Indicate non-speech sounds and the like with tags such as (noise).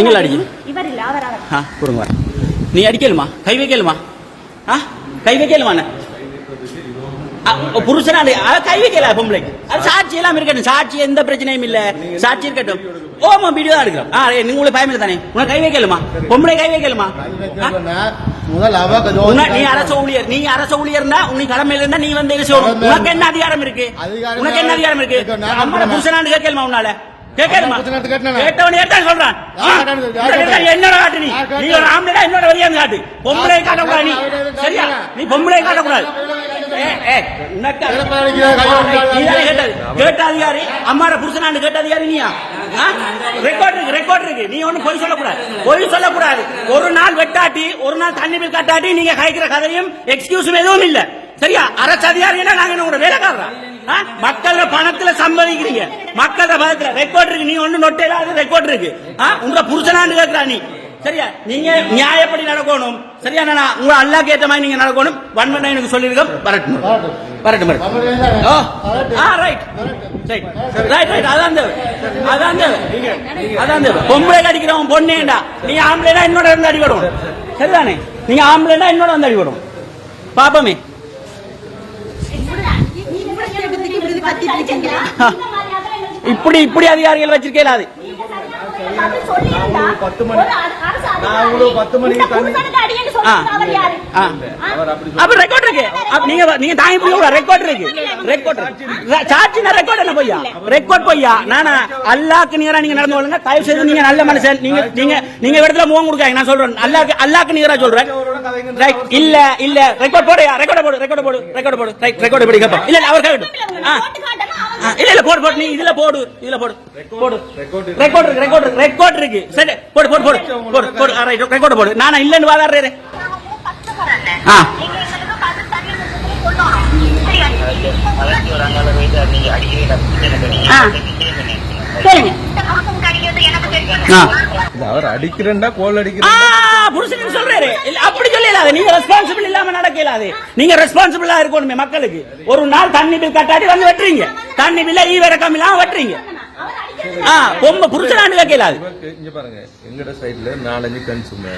நீங்கள் அடிக்கணும் இவர் இல்ல அவர் அவர். ஆ கொடுங்க. வரேன் நீ அடிக்கலுமா? கை வைக்கலுமா? ஆ கை வைக்கலுமா ஆ, கை வைக்கல பொம்பளைக்கு. அது சாட்சி எல்லாம் இருக்கட்டும். சாட்சி எந்த பிரச்சனையும் இல்ல. சாட்சி இருக்கட்டும். ஓமா வீடியோ தான் எடுக்கிறோம். ஆ நீ உங்களுக்கு பயம் இல்லை தானே? உனக்கு கை வைக்கலுமா? பொம்பளை கை வைக்கலுமா? நீ அரசு ஊழியர். நீ அரசு ஊழியர்னா நீ கடமையில இருந்தா நீ வந்து உனக்கு என்ன அதிகாரம் இருக்கு? உனக்கு என்ன அதிகாரம் இருக்கு? அம்மா. புருஷனான்னு கேட்கலுமா உன்னால? புருஷனான்னு கேட்டேனா? கேட்டவனே தான் சொல்றான்? என்னோட காட்டு நீ? நீ ஒரு ஆம்பளை என்னோட வழியாந்து காட்டு பொம்பளை காட்டக்கூடாது நீ சரியா நீ பொம்பளை காட்டக்கூடாது ஏ, ஏ, உனக்கு நீதானே கேட்டது. கேட்ட அதிகாரி அம்மாட புருஷனாண்டு கேட்ட அதிகாரி நீயா ரெக்கார்ட் இருக்கு ரெக்கார்ட் இருக்கு நீ ஒண்ணும் பொய் சொல்லக்கூடாது பொய் சொல்லக்கூடாது ஒரு நாள் வெட்டாட்டி ஒரு நாள் தண்ணி பில் கட்டாட்டி நீங்க காய்க்கிற கதையும் எக்ஸ்கியூஸும் எதுவும் இல்ல சரியா? அரசு அதிகாரினா நாங்க என்ன ஒரு வேலைக்காரரா? ஆ? பணத்துல சம்பாதிக்கிறீங்க. மக்கள பணத்துல ரெக்கார்ட் இருக்கு. நீ ஒண்ணு நொட்டையில ரெக்கார்ட் இருக்கு. ஆ? உங்க புருஷனான்னு கேட்கிறா நீ. சரியா? நீங்க நியாயப்படி நடக்கணும். சரியா நான்? உங்க அல்லாக்கு ஏத்த மாதிரி நீங்க நடக்கணும். வன்மனை எனக்கு சொல்லிருக்கோம். வரட்டும். வரட்டும் வரட்டும். ஓ. ஆ ரைட் ரைட் ரைட் ரைட் அதான் தேவை. அதான் தேவை. அதான் தேவை. பொம்பளை அடிக்கிறவன் பொண்ணேண்டா நீ ஆம்பளைனா என்னோட வந்து அடிபடும். சரிதானே? நீங்க ஆம்பளைனா என்னோட வந்து அடிபடும். பாப்பமே. (laughs) இப்படி இப்படி அதிகாரிகள் வச்சிருக்கேன் அது பத்து மணி- பத்து மணிக்கு. அப்ப ரெக்கார்ட் இருக்கு. அப்ப நீங்க நீங்க தாங்கி பிடிக்க ரெக்கார்ட் இருக்கு. ரெக்கார்ட் சாட்சி ரெக்கார்ட் என்ன பொய்யா? ரெக்கார்ட் பொய்யா? நானா அல்லாக்கு நிகரா நீங்க நடந்து கொள்ளுங்க. தயவு செய்து நீங்க நல்ல மனுஷன். நீங்க நீங்க நீங்க இடத்துல முகம் கொடுக்காங்க நான் சொல்றேன். அல்லாக்கு அல்லாக்கு நிகரா சொல்றேன். ரைட் இல்ல இல்ல. ரெக்கார்ட் போடுயா ரெக்கார்ட் போடு ரெக்கார்ட் போடு ரெக்கார்ட் போடு. ரைட் ரெக்கார்ட் படி கேப்பா இல்ல அவர் ஆ, இல்ல இல்ல போடு போடு. நீ இதுல போடு இதுல போடு. போடு. ரெக்கார்ட் இருக்கு. ரெக்கார்ட் இருக்கு ரெக்கார்ட் இருக்கு. சரி போடு போடு போடு. போடு போடு. ரைட் ரெக்கார்ட் போடு. நானா இல்லன்னு வாதாடுறேன். ஆ. சரிங்க. அவர் அடிக்கிறேன்டா கோல் அடிக்கிறேன் புருஷனுக்கு சொல்றாரு. அப்படி சொல்லலாது நீங்க ரெஸ்பான்சிபிள் இல்லாம நடக்கலாது. நீங்க ரெஸ்பான்சிபிளா இருக்கணுமே மக்களுக்கு. ஒரு நாள் தண்ணி பில் கட்டாட்டி வந்து வெட்டுறீங்க. தண்ணி பில்ல ஈ இறக்கம் இல்லாம வெட்டுறீங்க. பொம்மை புருஷனாண்டு கேட்கலாது. இங்க பாருங்க எங்கட சைடுல நாலஞ்சு கன்சூமர்.